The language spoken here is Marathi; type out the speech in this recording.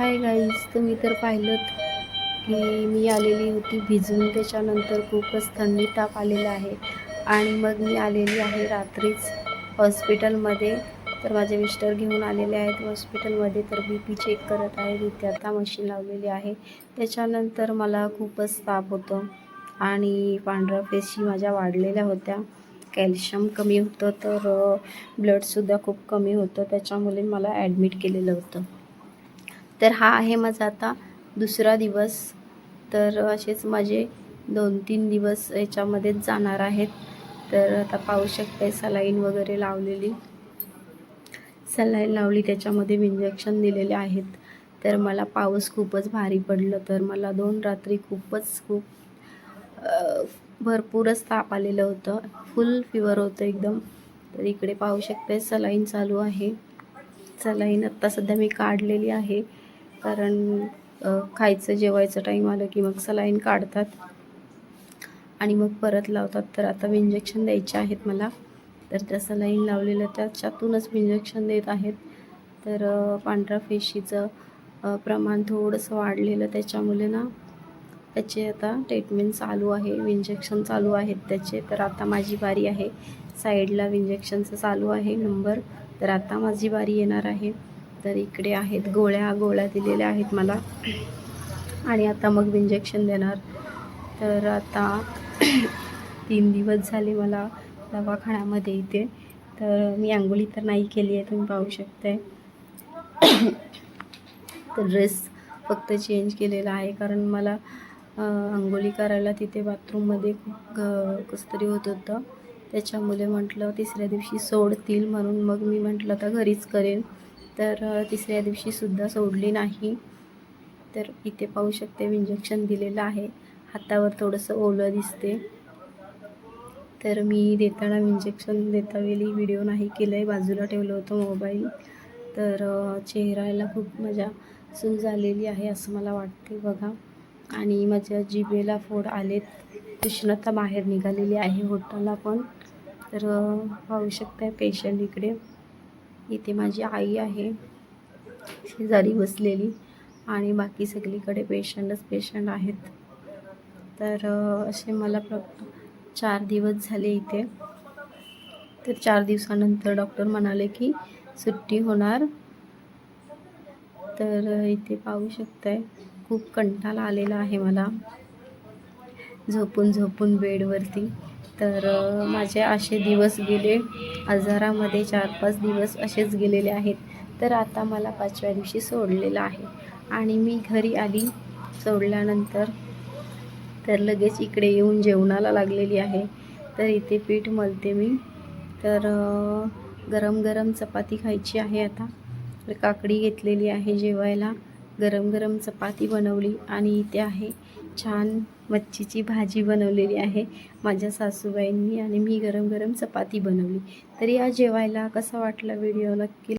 हाय गाईज तुम्ही तर पाहिलं की मी आलेली होती भिजून. त्याच्यानंतर खूपच थंडी ताप आलेला आहे. आणि मग मी आलेली आहे रात्रीच हॉस्पिटलमध्ये तर माझे मिस्टर घेऊन आलेले आहेत हॉस्पिटलमध्ये तर बी पी चेक करत आहे. इथे आता मशीन लावलेली आहे. त्याच्यानंतर मला खूपच ताप होतो. आणि पांढऱ्या पेशी माझ्या वाढलेल्या होत्या. कॅल्शियम कमी होतं तर ब्लडसुद्धा खूप कमी होतं. त्याच्यामुळे मला ॲडमिट केलेलं होतं. तर हा आहे माझा आता दुसरा दिवस. तर असेच माझे दोन तीन दिवस याच्यामध्येच जाणार आहेत. तर आता पाहू शकते सलाईन वगैरे लावलेली. सलाईन लावली त्याच्यामध्ये इंजेक्शन दिलेले आहेत. तर मला पाऊस खूपच भारी पडलं. तर मला दोन रात्री खूपच खूप भरपूरच ताप आलेलं होतं. फुल फिवर होतं एकदम. तर इकडे पाहू शकते सलाईन चालू आहे. सलाईन आत्ता सध्या मी काढलेली आहे. कारण खायचं जेवायचं टाईम आलं की मग सलाईन काढतात. आणि मग परत लावतात. तर आता इंजेक्शन द्यायचे आहेत मला. तर त्या सलाईन लावलेलं त्याच्यातूनच इंजेक्शन देत आहेत. तर पांढऱ्या पेशीचं प्रमाण थोडंसं वाढलेलं त्याच्यामुळे ना त्याचे आता ट्रीटमेंट चालू आहे. इंजेक्शन चालू आहेत त्याचे. तर आता माझी बारी आहे. साईडला इंजेक्शनचं चालू आहे. नंबर तर आता माझी बारी येणार आहे. तर इकडे आहेत गोळ्या गोळ्या दिलेल्या आहेत मला. आणि आता मग इंजेक्शन देणार. तर आता तीन दिवस झाले मला दवाखान्यामध्ये इथे. तर मी आंघोळी तर नाही केली आहे तुम्ही पाहू शकताय. तर ड्रेस फक्त चेंज केलेला आहे कारण मला अंघोळी आंघोळी करायला तिथे बाथरूममध्ये खूप कसं तरी होत होतं. त्याच्यामुळे म्हटलं तिसऱ्या दिवशी सोडतील म्हणून मग मी म्हटलं तर घरीच करेन. तर तिसऱ्या दिवशीसुद्धा सोडली नाही. तर इथे पाहू शकते इंजेक्शन दिलेलं आहे. हातावर थोडंसं ओलं दिसते तर मी देताना इंजेक्शन देतावेळी व्हिडिओ नाही केलं आहे बाजूला ठेवलं होतं मोबाईल तर चेहऱ्याला खूप मजा सूज झालेली आहे असं मला वाटते बघा. आणि माझ्या जिभेला फोड आलेत. उष्णता बाहेर निघालेली आहे होटाला पण. तर पाहू शकता पेशंट इकडे. इथे माझी आई आहे. शेजारी बसलेली आणि बाकी सगळीकडे पेशंटच पेशंट आहेत. तर असे मला प्र चार दिवस झाले इथे. तर चार दिवसानंतर डॉक्टर म्हणाले की सुट्टी होणार. तर इथे पाहू शकताय खूप कंटाळा आलेला आहे मला. झोपून झोपून बेडवरती. तर माझे असे दिवस गेले. आजारामध्ये चार पाच दिवस असेच गेलेले आहेत. तर आता मला पाचव्या दिवशी सोडलेलं आहे. आणि मी घरी आली. सोडल्यानंतर तर लगेच इकडे येऊन जेवणाला लागलेली आहे. तर इथे पीठ मलते मी. तर गरम गरम चपाती खायची आहे आता. तर काकडी घेतलेली आहे जेवायला. गरम गरम चपाती बनवली. आणि इथे आहे छान मच्छीची भाजी बनवलेली आहे. माझ्या सासूबाईंनी आणि मी गरम गरम चपाती बनवली. तर या जेवायला कसा वाटला व्हिडिओ? नक्की